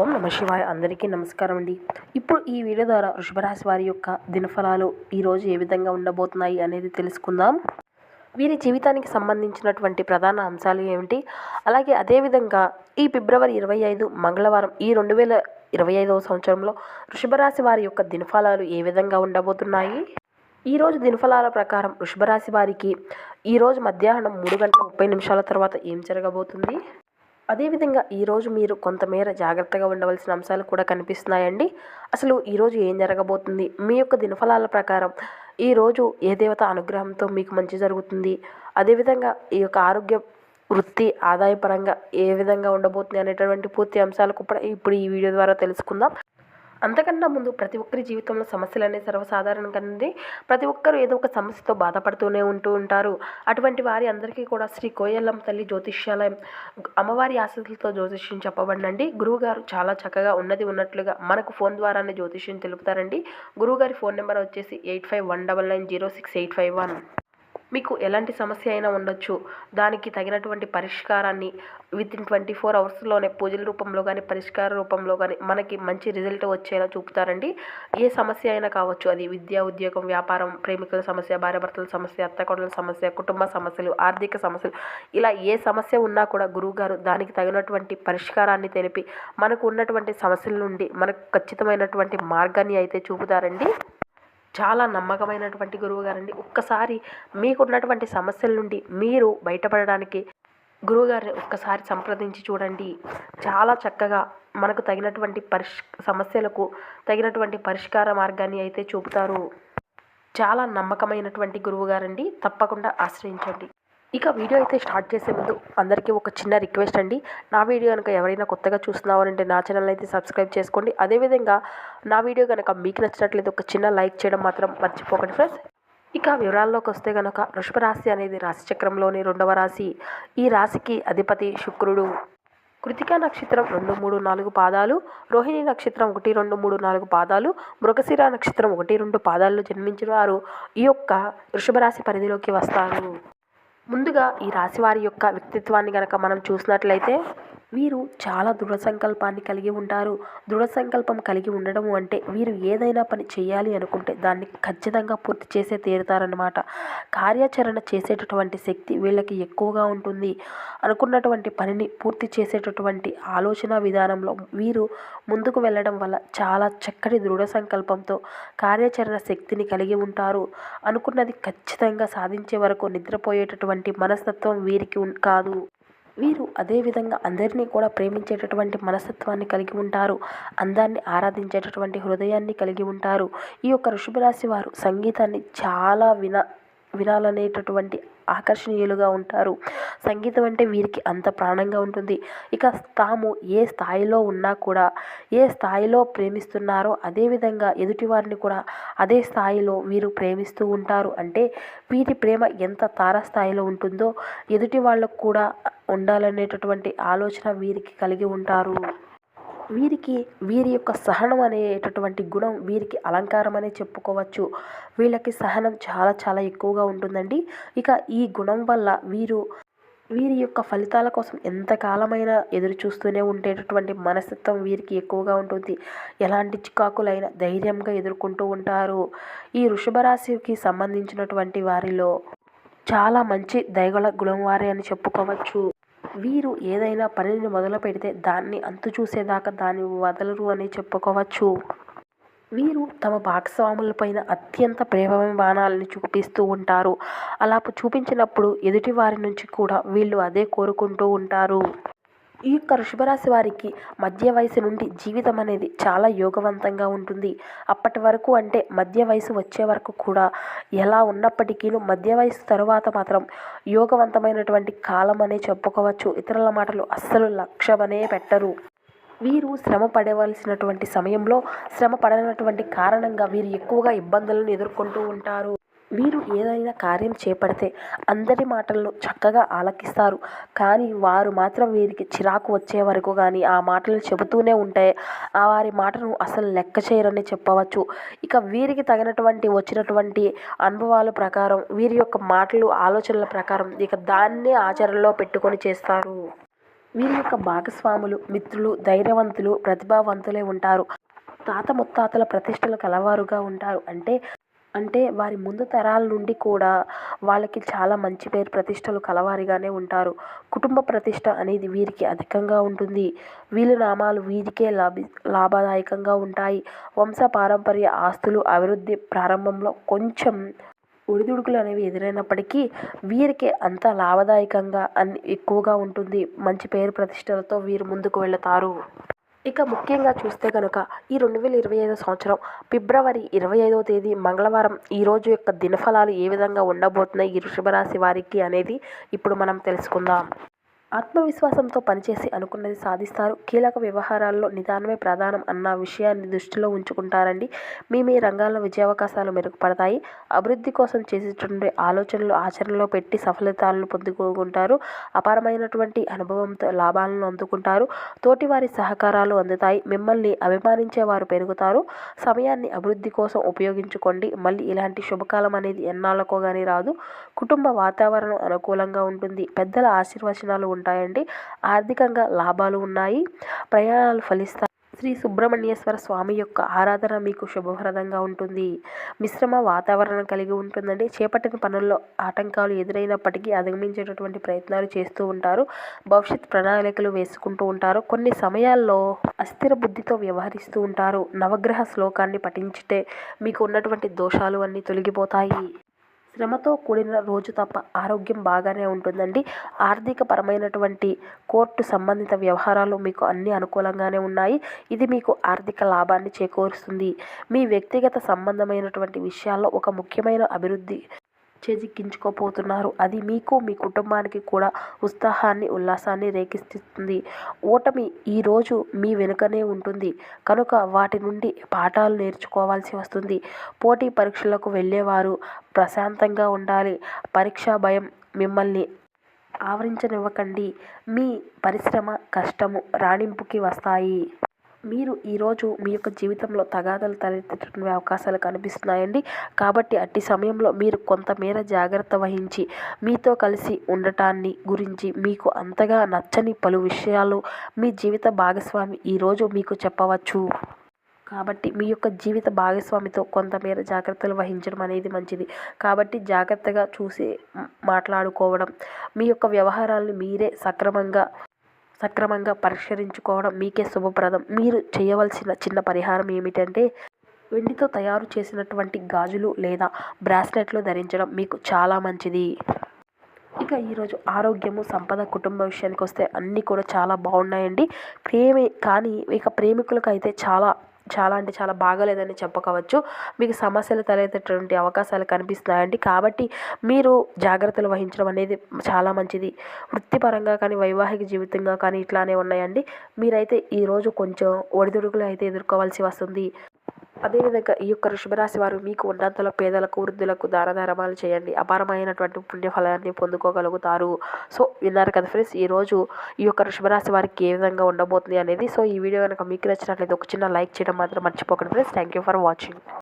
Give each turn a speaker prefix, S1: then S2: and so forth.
S1: ఓం నమ శివాయ అందరికీ నమస్కారం అండి. ఇప్పుడు ఈ వీడియో ద్వారా వృషభరాశి వారి యొక్క దినఫలాలు ఈరోజు ఏ విధంగా ఉండబోతున్నాయి అనేది తెలుసుకుందాం. వీరి జీవితానికి సంబంధించినటువంటి ప్రధాన అంశాలు ఏమిటి? అలాగే అదేవిధంగా ఈ ఫిబ్రవరి ఇరవై ఐదు మంగళవారం ఈ రెండు వేల ఇరవై ఐదవ సంవత్సరంలో వృషభరాశి వారి యొక్క దినఫలాలు ఏ విధంగా ఉండబోతున్నాయి? ఈరోజు దినఫలాల ప్రకారం వృషభరాశి వారికి ఈరోజు మధ్యాహ్నం మూడు గంటల ముప్పై నిమిషాల తర్వాత ఏం జరగబోతుంది? అదేవిధంగా ఈరోజు మీరు కొంతమేర జాగ్రత్తగా ఉండవలసిన అంశాలు కూడా కనిపిస్తున్నాయండి. అసలు ఈరోజు ఏం జరగబోతుంది? మీ యొక్క దినఫలాల ప్రకారం ఈరోజు ఏ దేవత అనుగ్రహంతో మీకు మంచి జరుగుతుంది? అదేవిధంగా ఈ యొక్క ఆరోగ్య వృత్తి ఆదాయపరంగా ఏ విధంగా ఉండబోతుంది? అనేటటువంటి పూర్తి అంశాలకు కూడా ఇప్పుడు ఈ వీడియో ద్వారా తెలుసుకుందాం. అంతకన్నా ముందు ప్రతి ఒక్కరి జీవితంలో సమస్యలు అనేవి సర్వసాధారణంగానే ప్రతి ఒక్కరు ఏదో ఒక సమస్యతో బాధపడుతూనే ఉంటూ ఉంటారు. అటువంటి వారి అందరికీ కూడా శ్రీ కోయల్లం తల్లి జ్యోతిష్యాలయం అమ్మవారి ఆసక్తులతో జ్యోతిష్యం చెప్పబడినండి. గురువుగారు చాలా చక్కగా ఉన్నది ఉన్నట్లుగా మనకు ఫోన్ ద్వారానే జ్యోతిష్యం తెలుపుతారండి. గురువుగారి ఫోన్ నెంబర్ వచ్చేసి eight five one double nine zero six eight five one. మీకు ఎలాంటి సమస్య అయినా ఉండొచ్చు. దానికి తగినటువంటి పరిష్కారాన్ని విత్ ఇన్ ట్వంటీ ఫోర్ అవర్స్లోనే పూజల రూపంలో కానీ పరిష్కార రూపంలో కానీ మనకి మంచి రిజల్ట్ వచ్చేలా చూపుతారండి. ఏ సమస్య అయినా కావచ్చు అది విద్య ఉద్యోగం వ్యాపారం ప్రేమికుల సమస్య భార్యాభర్తల సమస్య అత్తకొడల సమస్య కుటుంబ సమస్యలు ఆర్థిక సమస్యలు ఇలా ఏ సమస్య ఉన్నా కూడా గురువుగారు దానికి తగినటువంటి పరిష్కారాన్ని తెలిపి మనకు ఉన్నటువంటి సమస్యల నుండి మనకు ఖచ్చితమైనటువంటి మార్గాన్ని అయితే చూపుతారండి. చాలా నమ్మకమైనటువంటి గురువు గారండి. ఒక్కసారి మీకున్నటువంటి సమస్యల నుండి మీరు బయటపడడానికి గురువుగారిని ఒక్కసారి సంప్రదించి చూడండి. చాలా చక్కగా మనకు తగినటువంటి పరిష్ సమస్యలకు తగినటువంటి పరిష్కార మార్గాన్ని అయితే చూపుతారు. చాలా నమ్మకమైనటువంటి గురువు గారండి. తప్పకుండా ఆశ్రయించండి. ఇక వీడియో అయితే స్టార్ట్ చేసే ముందు అందరికీ ఒక చిన్న రిక్వెస్ట్ అండి. నా వీడియో కనుక ఎవరైనా కొత్తగా చూస్తున్నారంటే నా ఛానల్ అయితే సబ్స్క్రైబ్ చేసుకోండి. అదేవిధంగా నా వీడియో కనుక మీకు నచ్చినట్లయితే ఒక చిన్న లైక్ చేయడం మాత్రం మర్చిపోకండి ఫ్రెండ్స్ ఇక వివరాల్లోకి వస్తే కనుక వృషభ రాశి అనేది రాశి చక్రంలోని రెండవ రాశి. ఈ రాశికి అధిపతి శుక్రుడు. కృతికా నక్షత్రం రెండు మూడు నాలుగు పాదాలు రోహిణి నక్షత్రం ఒకటి రెండు మూడు నాలుగు పాదాలు మృగశిర నక్షత్రం ఒకటి రెండు పాదాల్లో జన్మించిన వారు ఈ యొక్క వృషభ రాశి పరిధిలోకి వస్తారు. ముందుగా ఈ రాశివారి యొక్క వ్యక్తిత్వాన్ని కనుక మనం చూసినట్లయితే వీరు చాలా దృఢ సంకల్పాన్ని కలిగి ఉంటారు. దృఢ సంకల్పం కలిగి ఉండడం అంటే వీరు ఏదైనా పని చేయాలి అనుకుంటే దాన్ని ఖచ్చితంగా పూర్తి చేసే తీరుతారనమాట కార్యాచరణ చేసేటటువంటి శక్తి వీళ్ళకి ఎక్కువగా ఉంటుంది. అనుకున్నటువంటి పనిని పూర్తి చేసేటటువంటి ఆలోచన విధానంలో వీరు ముందుకు వెళ్ళడం వల్ల చాలా చక్కటి దృఢ సంకల్పంతో కార్యాచరణ శక్తిని కలిగి ఉంటారు. అనుకున్నది ఖచ్చితంగా సాధించే వరకు నిద్రపోయేటటువంటి మనస్తత్వం వీరికి కాదు. వీరు అదేవిధంగా అందరినీ కూడా ప్రేమించేటటువంటి మనస్తత్వాన్ని కలిగి ఉంటారు. అందాన్ని ఆరాధించేటటువంటి హృదయాన్ని కలిగి ఉంటారు. ఈ యొక్క వృషభ రాశి వారు సంగీతాన్ని చాలా విన వినాలనేటటువంటి ఆకర్షణీయులుగా ఉంటారు. సంగీతం అంటే వీరికి అంత ప్రాణంగా ఉంటుంది. ఇక తాము ఏ స్థాయిలో ఉన్నా కూడా ఏ స్థాయిలో ప్రేమిస్తున్నారో అదేవిధంగా ఎదుటివారిని కూడా అదే స్థాయిలో వీరు ప్రేమిస్తూ ఉంటారు. అంటే వీరి ప్రేమ ఎంత తారస్థాయిలో ఉంటుందో ఎదుటి వాళ్ళకు కూడా ఉండాలనేటటువంటి ఆలోచన వీరికి కలిగి ఉంటారు. వీరికి వీరి యొక్క సహనం అనేటటువంటి గుణం వీరికి అలంకారం అనే చెప్పుకోవచ్చు. వీళ్ళకి సహనం చాలా చాలా ఎక్కువగా ఉంటుందండి. ఇక ఈ గుణం వల్ల వీరు వీరి యొక్క ఫలితాల కోసం ఎంతకాలమైనా ఎదురు చూస్తూనే ఉండేటటువంటి మనస్తత్వం వీరికి ఎక్కువగా ఉంటుంది. ఎలాంటి చికాకులైనా ధైర్యంగా ఎదుర్కొంటూ ఉంటారు. ఈ వృషభ రాశికి సంబంధించినటువంటి వారిలో చాలా మంచి దయగల గుణం వారే అని చెప్పుకోవచ్చు. వీరు ఏదైనా పనిని మొదలు పెడితే దాన్ని అంతు చూసేదాకా దాన్ని వదలరు అని చెప్పుకోవచ్చు. వీరు తమ భాగస్వాములపైన అత్యంత ప్రేమాభిమానాలను చూపిస్తూ ఉంటారు. అలా చూపించినప్పుడు ఎదుటి వారి నుంచి కూడా వీళ్ళు అదే కోరుకుంటూ ఉంటారు. ఈ యొక్క వృషభరాశి వారికి మధ్య వయసు నుండి జీవితం అనేది చాలా యోగవంతంగా ఉంటుంది. అప్పటి వరకు అంటే మధ్య వయసు వచ్చే వరకు కూడా ఎలా ఉన్నప్పటికీ మధ్య వయసు తరువాత మాత్రం యోగవంతమైనటువంటి కాలం అనే చెప్పుకోవచ్చు. ఇతరుల మాటలు అస్సలు లక్ష్యమనే పెట్టరు. వీరు శ్రమ పడవలసినటువంటి సమయంలో శ్రమ పడనటువంటి కారణంగా వీరు ఎక్కువగా ఇబ్బందులను ఎదుర్కొంటూ ఉంటారు. వీరు ఏదైనా కార్యం చేపడితే అందరి మాటలను చక్కగా ఆలకిస్తారు. కానీ వారు మాత్రం వీరికి చిరాకు వచ్చే వరకు కానీ ఆ మాటలు చెబుతూనే ఉంటే ఆ వారి మాటను అసలు లెక్క చేయరని చెప్పవచ్చు. ఇక వీరికి తగినటువంటి వచ్చినటువంటి అనుభవాల ప్రకారం వీరి యొక్క మాటలు ఆలోచనల ప్రకారం ఇక దాన్నే ఆచరణలో పెట్టుకొని చేస్తారు. వీరి యొక్క భాగస్వాములు మిత్రులు ధైర్యవంతులు ప్రతిభావంతులే ఉంటారు. తాత ముత్తాతల ప్రతిష్టలు కలవారుగా ఉంటారు. అంటే అంటే వారి ముందు తరాల నుండి కూడా వాళ్ళకి చాలా మంచి పేరు ప్రతిష్టలు కలవారిగానే ఉంటారు. కుటుంబ ప్రతిష్ట అనేది వీరికి అధికంగా ఉంటుంది. వీళ్ళ నామాలు వీరికే లాభి లాభదాయకంగా ఉంటాయి. వంశ పారంపర్య ఆస్తులు అభివృద్ధి ప్రారంభంలో కొంచెం ఒడిదుడుకులు అనేవి ఎదురైనప్పటికీ వీరికి అంత లాభదాయకంగా అన్ని ఎక్కువగా ఉంటుంది. మంచి పేరు ప్రతిష్టలతో వీరు ముందుకు వెళతారు. ఇక ముఖ్యంగా చూస్తే కనుక ఈ రెండు వేల ఇరవై ఐదో సంవత్సరం ఫిబ్రవరి ఇరవై ఐదవ తేదీ మంగళవారం ఈ రోజు యొక్క దినఫలాలు ఏ విధంగా ఉండబోతున్నాయి? ఈ వృషభ రాశి వారికి అనేది ఇప్పుడు మనం తెలుసుకుందాం. ఆత్మవిశ్వాసంతో పనిచేసి అనుకున్నది సాధిస్తారు. కీలక వ్యవహారాల్లో నిదానమే ప్రధానం అన్న విషయాన్ని దృష్టిలో ఉంచుకుంటారండి. మీ మీ రంగాల్లో విజయావకాశాలు మెరుగుపడతాయి. అభివృద్ధి కోసం చేసేటువంటి ఆలోచనలు ఆచరణలో పెట్టి సఫలితాలను పొందుకుంటారు. అపారమైనటువంటి అనుభవంతో లాభాలను అందుకుంటారు. తోటివారి సహకారాలు అందుతాయి. మిమ్మల్ని అభిమానించే వారు పెరుగుతారు. సమయాన్ని అభివృద్ధి కోసం ఉపయోగించుకోండి. మళ్ళీ ఇలాంటి శుభకాలం అనేది ఎన్నాళ్ళకో కానీ రాదు. కుటుంబ వాతావరణం అనుకూలంగా ఉంటుంది. పెద్దల ఆశీర్వచనాలు ఉంటాయండి. ఆర్థికంగా లాభాలు ఉన్నాయి. ప్రయాణాలు ఫలిస్తాయి. శ్రీ సుబ్రహ్మణ్యేశ్వర స్వామి యొక్క ఆరాధన మీకు శుభప్రదంగా ఉంటుంది. మిశ్రమ వాతావరణం కలిగి ఉంటుందండి. చేపట్టిన పనుల్లో ఆటంకాలు ఎదురైనప్పటికీ అధిగమించేటటువంటి ప్రయత్నాలు చేస్తూ ఉంటారు. భవిష్యత్ ప్రణాళికలు వేసుకుంటూ ఉంటారు. కొన్ని సమయాల్లో అస్థిర బుద్ధితో వ్యవహరిస్తూ ఉంటారు. నవగ్రహ శ్లోకాన్ని పఠించితే మీకు ఉన్నటువంటి దోషాలు అన్నీ తొలగిపోతాయి. శ్రమతో కూడిన రోజు తప్ప ఆరోగ్యం బాగానే ఉంటుందండి. ఆర్థిక పరమైనటువంటి కోర్టు సంబంధిత వ్యవహారాలు మీకు అన్ని అనుకూలంగానే ఉన్నాయి. ఇది మీకు ఆర్థిక లాభాన్ని చేకూరుస్తుంది. మీ వ్యక్తిగత సంబంధమైనటువంటి విషయాల్లో ఒక ముఖ్యమైన అభివృద్ధి చేజిక్కించుకోపోతున్నారు. అది మీకు మీ కుటుంబానికి కూడా ఉత్సాహాన్ని ఉల్లాసాన్ని రేకిస్తుంది ఓటమి ఈరోజు మీ వెనుకనే ఉంటుంది. కనుక వాటి నుండి పాఠాలు నేర్చుకోవాల్సి వస్తుంది. పోటీ పరీక్షలకు వెళ్ళేవారు ప్రశాంతంగా ఉండాలి. పరీక్షా భయం మిమ్మల్ని ఆవరించనివ్వకండి. మీ పరిశ్రమ కష్టము రాణింపుకి వస్తాయి. మీరు ఈరోజు మీ యొక్క జీవితంలో తగాదాలు తలెత్తేటువంటి అవకాశాలు కనిపిస్తున్నాయండి. కాబట్టి అట్టి సమయంలో మీరు కొంతమేర జాగ్రత్త వహించి మీతో కలిసి ఉండటాన్ని గురించి మీకు అంతగా నచ్చని పలు విషయాలు మీ జీవిత భాగస్వామి ఈరోజు మీకు చెప్పవచ్చు. కాబట్టి మీ యొక్క జీవిత భాగస్వామితో కొంతమేర జాగ్రత్తలు వహించడం అనేది మంచిది. కాబట్టి జాగ్రత్తగా చూసి మాట్లాడుకోవడం మీ యొక్క వ్యవహారాలను మీరే సక్రమంగా సక్రమంగా పరిష్కరించుకోవడం మీకే శుభప్రదం. మీరు చేయవలసిన చిన్న పరిహారం ఏమిటంటే వెండితో తయారు చేసినటువంటి గాజులు లేదా బ్రాస్లెట్లు ధరించడం మీకు చాలా మంచిది. ఇక ఈరోజు ఆరోగ్యము సంపద కుటుంబ విషయానికి వస్తే అన్నీ కూడా చాలా బాగున్నాయండి. ప్రేమే కానీ ఇక ప్రేమికులకు అయితే చాలా చాలా అంటే చాలా బాగాలేదని చెప్పుకోవచ్చు మీకు సమస్యలు తలెత్తేటువంటి అవకాశాలు కనిపిస్తున్నాయండి. కాబట్టి మీరు జాగ్రత్తలు వహించడం అనేది చాలా మంచిది. వృత్తిపరంగా కానీ వైవాహిక జీవితంగా కానీ ఇట్లానే ఉన్నాయండి. మీరైతే ఈరోజు కొంచెం ఒడిదుడుకులు అయితే ఎదుర్కోవాల్సి వస్తుంది. అదేవిధంగా ఈ యొక్క వృషభరాశి వారు మీకు ఉన్నంతలో పేదలకు వృద్ధులకు దాన చేయండి. అపారమైనటువంటి పుణ్యఫలాన్ని పొందుకోగలుగుతారు. సో విన్నారు కదా ఫ్రెండ్స్ ఈరోజు ఈ యొక్క వృషభరాశి వారికి ఏ విధంగా ఉండబోతుంది అనేది. సో ఈ వీడియో కనుక మీకు నచ్చినట్లయితే ఒక చిన్న లైక్ చేయడం మాత్రం మర్చిపోకండి friends. Thank you for watching